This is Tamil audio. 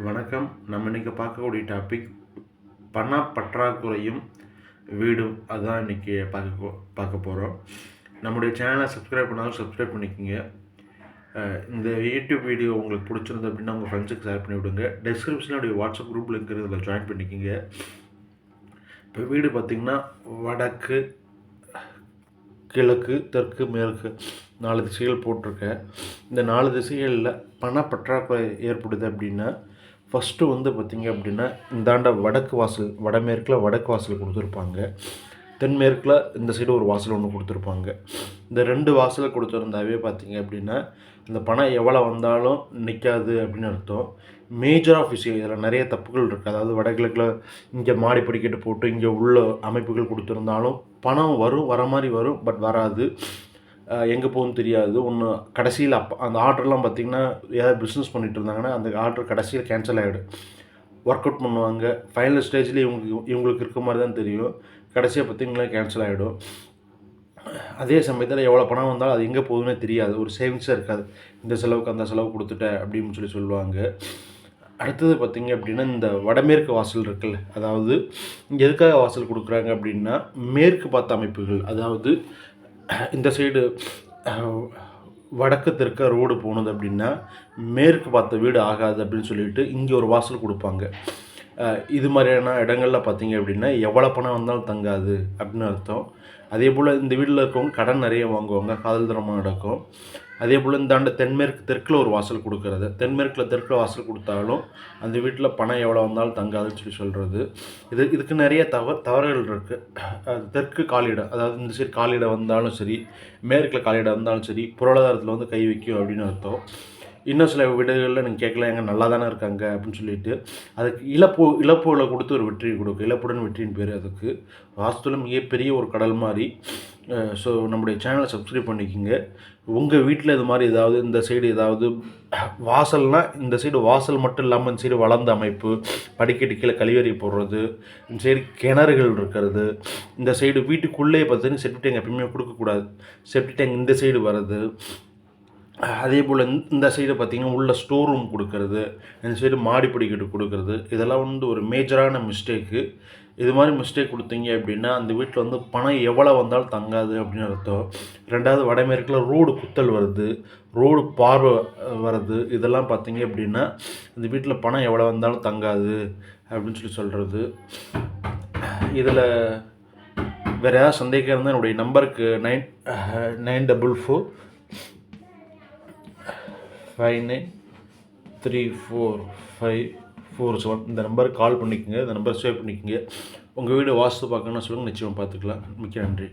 வணக்கம். நம்ம இன்றைக்கி பார்க்கக்கூடிய டாபிக் பண பற்றாக்குறையும் வீடும். அதுதான் இன்றைக்கி பார்க்க பார்க்க போகிறோம் நம்முடைய சேனலை சப்ஸ்கிரைப் பண்ணாலும் சப்ஸ்கிரைப் பண்ணிக்கோங்க. இந்த யூடியூப் வீடியோ உங்களுக்கு பிடிச்சிருந்து அப்படின்னா உங்கள் ஃப்ரெண்ட்ஸுக்கு ஷேர் பண்ணி விடுங்க. டிஸ்கிரிப்ஷனில் வாட்ஸ்அப் குரூப் லிங்க் இருக்குது ஜாயின் பண்ணிக்கோங்க. இப்போ வீடு பார்த்திங்கன்னா வடக்கு கிழக்கு தெற்கு மேற்கு நாலு திசைகள் போட்டிருக்கேன். இந்த நாலு திசைகளில் பண பற்றாக்குறை ஏற்படுது அப்படின்னா ஃபஸ்ட்டு வந்து பார்த்திங்க அப்படின்னா இந்தாண்ட வடக்கு வாசல் வடமேற்கில் வடக்கு வாசல் கொடுத்துருப்பாங்க. தென்மேற்கில் இந்த சைடு ஒரு வாசல் ஒன்று கொடுத்துருப்பாங்க. இந்த ரெண்டு வாசலை கொடுத்துருந்தாவே பார்த்தீங்க அப்படின்னா இந்த பணம் எவ்வளோ வந்தாலும் நிற்காது அப்படின்னு அர்த்தம். மேஜர் ஆஃப் விஷயம் இதில் நிறைய தப்புகள் இருக்குது அதாவது வடகிழக்கில் இங்கே மாடி படிக்கட்டு போட்டு இங்கே உள்ள அமைப்புகள் கொடுத்துருந்தாலும் பணம் வரும் வர மாதிரி வரும் பட் வராது. எங்கே போகும்னு தெரியாது. ஒன்று கடைசியில் அப்போ அந்த ஆர்டர்லாம் பார்த்திங்கன்னா ஏதாவது பிஸ்னஸ் பண்ணிகிட்டு இருந்தாங்கன்னா அந்த ஆர்டர் கடைசியில் கேன்சல் ஆகிடும் ஒர்க் அவுட் பண்ணுவாங்க. ஃபைனல் ஸ்டேஜில் இவங்களுக்கு இவங்களுக்கு இருக்க மாதிரி தான் தெரியும். கடைசியாக பார்த்திங்கன்னா கேன்சல் ஆகிடும் அதே சமயத்தில் எவ்வளோ பணம் வந்தாலும் அது எங்கே போகுதுன்னே தெரியாது. ஒரு சேவிங்ஸாக இருக்காது. இந்த செலவுக்கு அந்த செலவு கொடுத்துட்டேன் அப்படின்னு சொல்லி சொல்லுவாங்க. அடுத்தது பார்த்திங்க அப்படின்னா இந்த வடமேற்கு வாசல் இருக்குல்ல அதாவது இங்கே எதுக்காக வாசல் கொடுக்குறாங்க அப்படின்னா மேற்கு பார்த்த அமைப்புகள் அதாவது இந்த சைடு வடக்கு தெற்க ரோடு போனது அப்படின்னா மேற்கு பார்த்த வீடு ஆகாது அப்படின்னு சொல்லிட்டு இங்கே ஒரு வாசல் கொடுப்பாங்க. இது மாதிரியான இடங்களில் பார்த்தீங்க அப்படின்னா எவ்வளோ பணம் வந்தாலும் தங்காது அப்படின்னு அர்த்தம். அதே போல் இந்த வீட்டில் இருக்கவங்க கடன் நிறைய வாங்குவாங்க காதல் தரமாக நடக்கும். அதே போல் இந்தாண்ட தென்மேற்கு தெற்கில் ஒரு வாசல் கொடுக்கறது. தென்மேற்கில் தெற்கில் வாசல் கொடுத்தாலும் அந்த வீட்டில் பணம் எவ்வளோ வந்தாலும் தங்காதுன்னு சொல்லி சொல்கிறது இது இதுக்கு நிறைய தவ தவறுகள் இருக்குது தெற்கு காலிடம் அதாவது இந்த சைடு காலிடம் வந்தாலும் சரி மேற்கில் காலிடம் வந்தாலும் சரி பொருளாதாரத்தில் வந்து கை வைக்கும் அப்படின்னு அர்த்தம். இன்னும் சில வீடுகளில் நீங்கள் கேட்கல எங்கே நல்லா தானே இருக்காங்க? அப்படின்னு சொல்லிட்டு அதுக்கு இழப்பு இழப்புகளை கொடுத்து ஒரு வெற்றி கொடுக்கும். இழப்புடன் வெற்றியின் பேர் அதுக்கு. வாஸ்துல மிகப்பெரிய ஒரு கடல் மாதிரி ஸோ நம்முடைய சேனலை சப்ஸ்கிரைப் பண்ணிக்கோங்க. உங்கள் வீட்டில் இது மாதிரி ஏதாவது இந்த சைடு ஏதாவது வாசல்னால் இந்த சைடு வாசல் மட்டும் இல்லாமல் இந்த சைடு வளர்ந்த அமைப்பு படிக்கட்டு கீழே கழிவறை போடுறது இந்த சைடு கிணறுகள் இருக்கிறது இந்த சைடு வீட்டுக்குள்ளேயே பார்த்தீங்கன்னா செப்டி டேங்க் எப்பயுமே கொடுக்கக்கூடாது. செப்டி டேங்க் இந்த சைடு வர்றது அதே போல் இந்த சைடு பார்த்திங்கன்னா உள்ள ஸ்டோர் ரூம் கொடுக்கறது இந்த சைடு மாடி படிக்கட்டு கொடுக்கறது இதெல்லாம் வந்து ஒரு மேஜரான மிஸ்டேக்கு இது மாதிரி மிஸ்டேக் கொடுத்தீங்க அப்படின்னா அந்த வீட்டில் வந்து பணம் எவ்வளோ வந்தாலும் தங்காது அப்படின்னு அர்த்தம். ரெண்டாவது வடமேற்கில் ரோடு குத்தல் வருது ரோடு பார்வை வருது. இதெல்லாம் பார்த்தீங்க அப்படின்னா இந்த வீட்டில் பணம் எவ்வளோ வந்தாலும் தங்காது அப்படின்னு சொல்லி சொல்கிறது இதில் வேறு ஏதாவது சந்தேகம் இருந்தால் என்னுடைய நம்பருக்கு nine nine double four five nine three four five four seven இந்த நம்பருக்கு கால் பண்ணிக்கோங்க. இந்த நம்பர் சேவ் பண்ணிக்கோங்க. உங்கள் வீடு வாஸ்து பார்க்கணும்னு சொல்லுங்கள் நிச்சயமாக பார்த்துக்கலாம். மிக்க நன்றி.